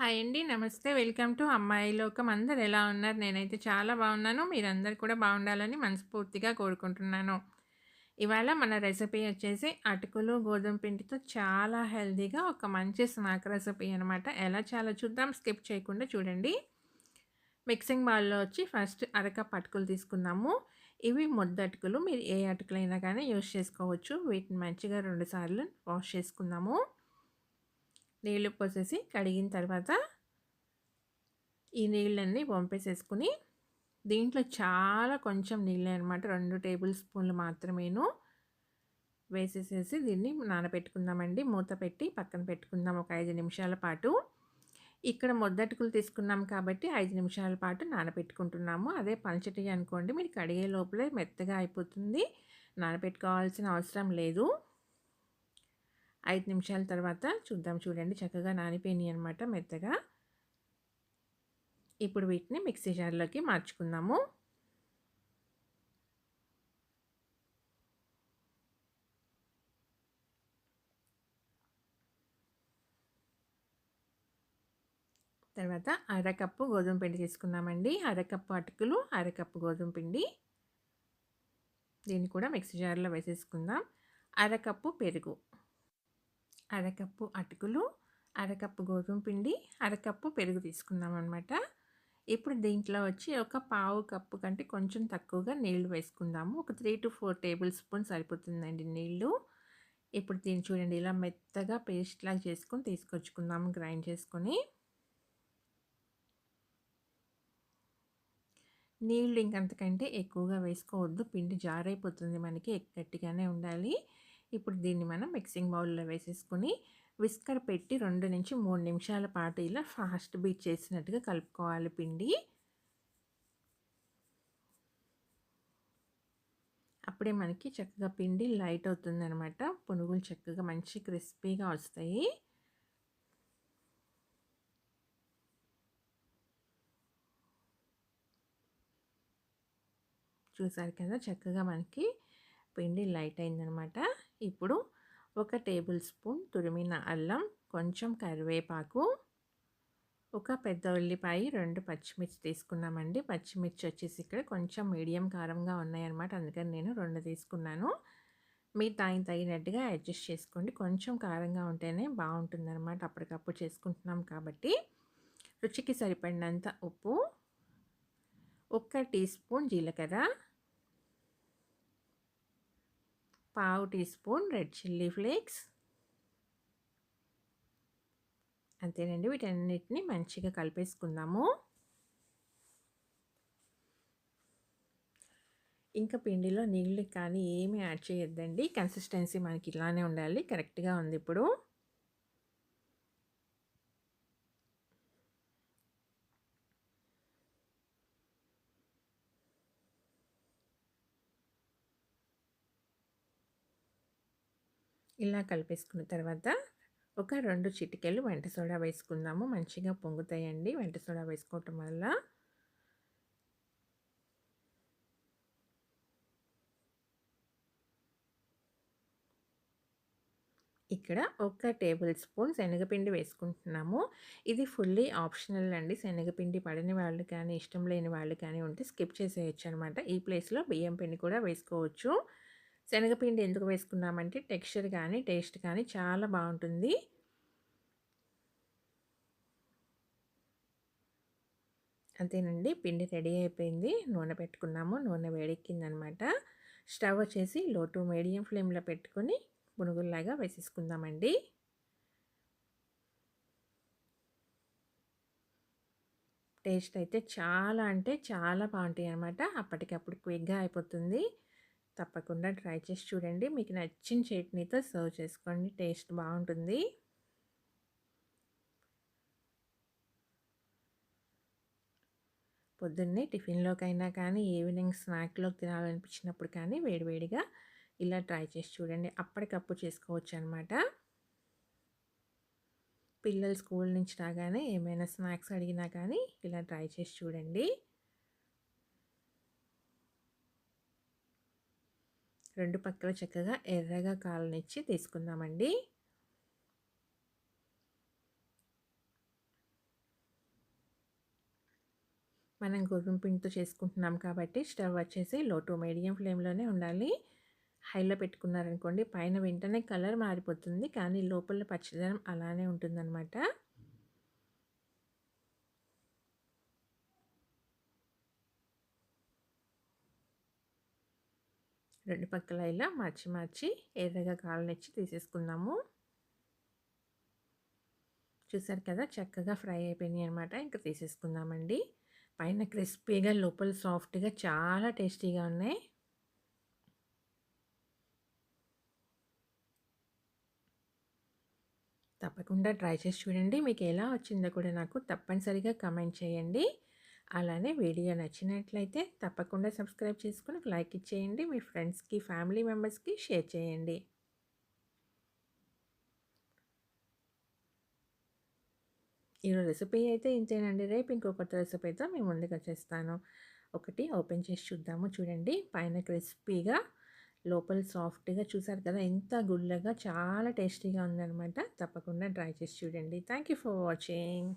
Hi అండి. నమస్తే. Welcome to అమ్మాయి లోకం. అందరు ఎలా ఉన్నారు? నేనైతే చాలా బాగున్నాను. మీరందరు కూడా బాగుండాలని మనస్ఫూర్తిగా కోరుకుంటున్నాను. ఇవాళ మన రెసిపీ వచ్చేసి అటుకులు, గోధుమ పిండితో చాలా హెల్తీగా ఒక మంచి స్నాక్ రెసిపీ అనమాట. ఎలా చాలా చూద్దాం. స్కిప్ చేయకుండా చూడండి. మిక్సింగ్ బౌల్‌లో వచ్చి ఫస్ట్ అరకప్ అటుకులు తీసుకున్నాము. ఇవి ముద్ద అటుకులు. మీరు ఏ అటుకులైనా కానీ యూజ్ చేసుకోవచ్చు. వీటిని మంచిగా రెండుసార్లు వాష్ చేసుకుందాము. నీళ్ళు పోసేసి కడిగిన తర్వాత ఈ నీళ్ళన్నీ పంపేసేసుకుని దీంట్లో చాలా కొంచెం నీళ్ళే అనమాట రెండు టేబుల్ స్పూన్లు మాత్రమేను. వేసేసేసి దీన్ని నానబెట్టుకుందామండి. మూత పెట్టి పక్కన పెట్టుకుందాం ఒక ఐదు నిమిషాల పాటు. ఇక్కడ మొద్దటుకులు తీసుకున్నాం కాబట్టి ఐదు నిమిషాల పాటు నానబెట్టుకుంటున్నాము. అదే పలచటి అనుకోండి మీరు కడిగే లోపలే మెత్తగా అయిపోతుంది. నానబెట్టుకోవాల్సిన అవసరం లేదు. ఐదు నిమిషాల తర్వాత చూద్దాం చూడండి. చక్కగా నానిపోయినాయి అనమాట మెత్తగా. ఇప్పుడు వీటిని మిక్సీ జార్లోకి మార్చుకుందాము. తర్వాత అరకప్పు గోధుమ పిండి తీసుకున్నామండి అరకప్పు అటుకులు అరకప్పు గోధుమ పిండి. దీన్ని కూడా మిక్సీ జార్లో వేసేసుకుందాం. అరకప్పు పెరుగు. అరకప్పు అటుకులు అరకప్పు గోధుమ పిండి అరకప్పు పెరుగు తీసుకున్నాం అనమాట ఇప్పుడు దీంట్లో వచ్చి ఒక పావు కప్పు కంటే కొంచెం తక్కువగా నీళ్ళు వేసుకుందాము. ఒక three two four tablespoon సరిపోతుందండి నీళ్ళు ఇప్పుడు దీన్ని చూడండి ఇలా మెత్తగా పేస్ట్ లాగా చేసుకొని తీసుకొచ్చుకుందాము గ్రైండ్ చేసుకొని. నీళ్ళు ఇంకంతకంటే ఎక్కువగా వేసుకోవద్దు. పిండి జారైపోతుంది మనకి గట్టిగానే ఉండాలి. ఇప్పుడు దీన్ని మనం మిక్సింగ్ బౌల్లో వేసేసుకొని విస్కర్ పెట్టి రెండు నుంచి మూడు నిమిషాల పాటు ఇలా ఫాస్ట్ బీట్ చేసినట్టుగా కలుపుకోవాలి పిండి. అప్పుడే మనకి చక్కగా పిండి లైట్ అవుతుంది అనమాట పునుగులు చక్కగా మంచి క్రిస్పీగా వస్తాయి. చూసారు కదా? చక్కగా మనకి పిండి లైట్ అయిందనమాట. ఇప్పుడు ఒక టేబుల్ స్పూన్ తురిమిన అల్లం కొంచెం కరివేపాకు ఒక పెద్ద ఉల్లిపాయ రెండు పచ్చిమిర్చి తీసుకున్నామండి. పచ్చిమిర్చి వచ్చేసి ఇక్కడ కొంచెం మీడియం కారంగా ఉన్నాయన్నమాట. అందుకని నేను రెండు తీసుకున్నాను. మీరు దానికి తగినట్టుగా అడ్జస్ట్ చేసుకోండి. కొంచెం కారంగా ఉంటేనే బాగుంటుందన్నమాట. అప్పటికప్పుడు చేసుకుంటున్నాం కాబట్టి. రుచికి సరిపడినంత ఉప్పు ఒక్క టీ స్పూన్ జీలకర్ర పావు teaspoon red chilli flakes. అంతేనండి వీటన్నిటిని మంచిగా కలిపేసుకుందాము. ఇంకా పిండిలో నీళ్ళు కానీ ఏమీ యాడ్ చేయొద్దండి. కన్సిస్టెన్సీ మనకి ఇలానే ఉండాలి కరెక్ట్గా ఉంది ఇప్పుడు. ఇలా కలిపేసుకున్న తర్వాత ఒక రెండు చిటికెలు వెంట సోడా వేసుకుందాము. మంచిగా పొంగుతాయండి. వెంట సోడా వేసుకోవటం వల్ల ఇక్కడ ఒక టేబుల్ స్పూన్ శనగపిండి వేసుకుంటున్నాము. ఇది ఫుల్లీ ఆప్షనల్ అండి. శనగపిండి పడని వాళ్ళు కానీ ఇష్టం లేని వాళ్ళు కానీ ఉంటే స్కిప్ చేసేయచ్చు అనమాట ఈ ప్లేస్లో బియ్యం పిండి కూడా వేసుకోవచ్చు. శనగపిండి ఎందుకు వేసుకున్నామంటే టెక్స్చర్ కానీ టేస్ట్ కానీ చాలా బాగుంటుంది. అంతేనండి పిండి రెడీ అయిపోయింది. నూనె పెట్టుకున్నాము. నూనె వేడెక్కిందనమాట. స్టవ్ వచ్చేసి లో టు మీడియం ఫ్లేమ్లో పెట్టుకొని పునుగుల్లాగా వేసేసుకుందామండి. టేస్ట్ అయితే చాలా అంటే చాలా బాగుంటాయి అనమాట అప్పటికప్పుడు క్విక్గా అయిపోతుంది. తప్పకుండా ట్రై చేసి చూడండి. మీకు నచ్చిన చట్నీతో సర్వ్ చేసుకోండి. టేస్ట్ బాగుంటుంది. పొద్దున్నే టిఫిన్లోకైనా కానీ ఈవినింగ్ స్నాక్లోకి తినాలనిపించినప్పుడు కానీ వేడివేడిగా ఇలా ట్రై చేసి చూడండి. అప్పటికప్పుడు చేసుకోవచ్చు అనమాట పిల్లలు స్కూల్ నుంచి రాగానే ఏమైనా స్నాక్స్ అడిగినా కానీ ఇలా ట్రై చేసి చూడండి. రెండు పక్కల చక్కగా ఎర్రగా కాలనిచ్చి తీసుకుందామండి. మనం గోధుమ పిండితో చేసుకుంటున్నాం కాబట్టి స్టవ్ వచ్చేసి లో టు మీడియం ఫ్లేమ్లోనే ఉండాలి. హైలో పెట్టుకున్నారనుకోండి పైన వెంటనే కలర్ మారిపోతుంది. కానీ లోపల పచ్చదనం అలానే ఉంటుందన్నమాట. రెండు పక్కల ఇలా మార్చి మార్చి ఎర్రగా కాలనిచ్చి తీసేసుకుందాము. చూసారు కదా చక్కగా ఫ్రై అయిపోయినాయి అనమాట ఇంకా తీసేసుకుందామండి. పైన క్రిస్పీగా లోపల సాఫ్ట్గా చాలా టేస్టీగా ఉన్నాయి. తప్పకుండా ట్రై చేసి చూడండి. మీకు ఎలా వచ్చిందో కూడా నాకు తప్పనిసరిగా కమెంట్ చేయండి. అలానే వీడియో నచ్చినట్లయితే తప్పకుండా సబ్స్క్రైబ్ చేసుకుని లైక్ ఇచ్చేయండి. మీ ఫ్రెండ్స్కి ఫ్యామిలీ మెంబర్స్కి షేర్ చేయండి. ఈరోజు రెసిపీ అయితే ఇంతేనండి. రేపు ఇంకో కొత్త రెసిపీతో మేము ముందుకు వచ్చేస్తాను. ఒకటి ఓపెన్ చేసి చూద్దాము. చూడండి పైన క్రిస్పీగా లోపల సాఫ్ట్గా చూసారు కదా ఎంత గుల్లగా చాలా టేస్టీగా ఉందనమాట తప్పకుండా ట్రై చేసి చూడండి. Thank you for watching.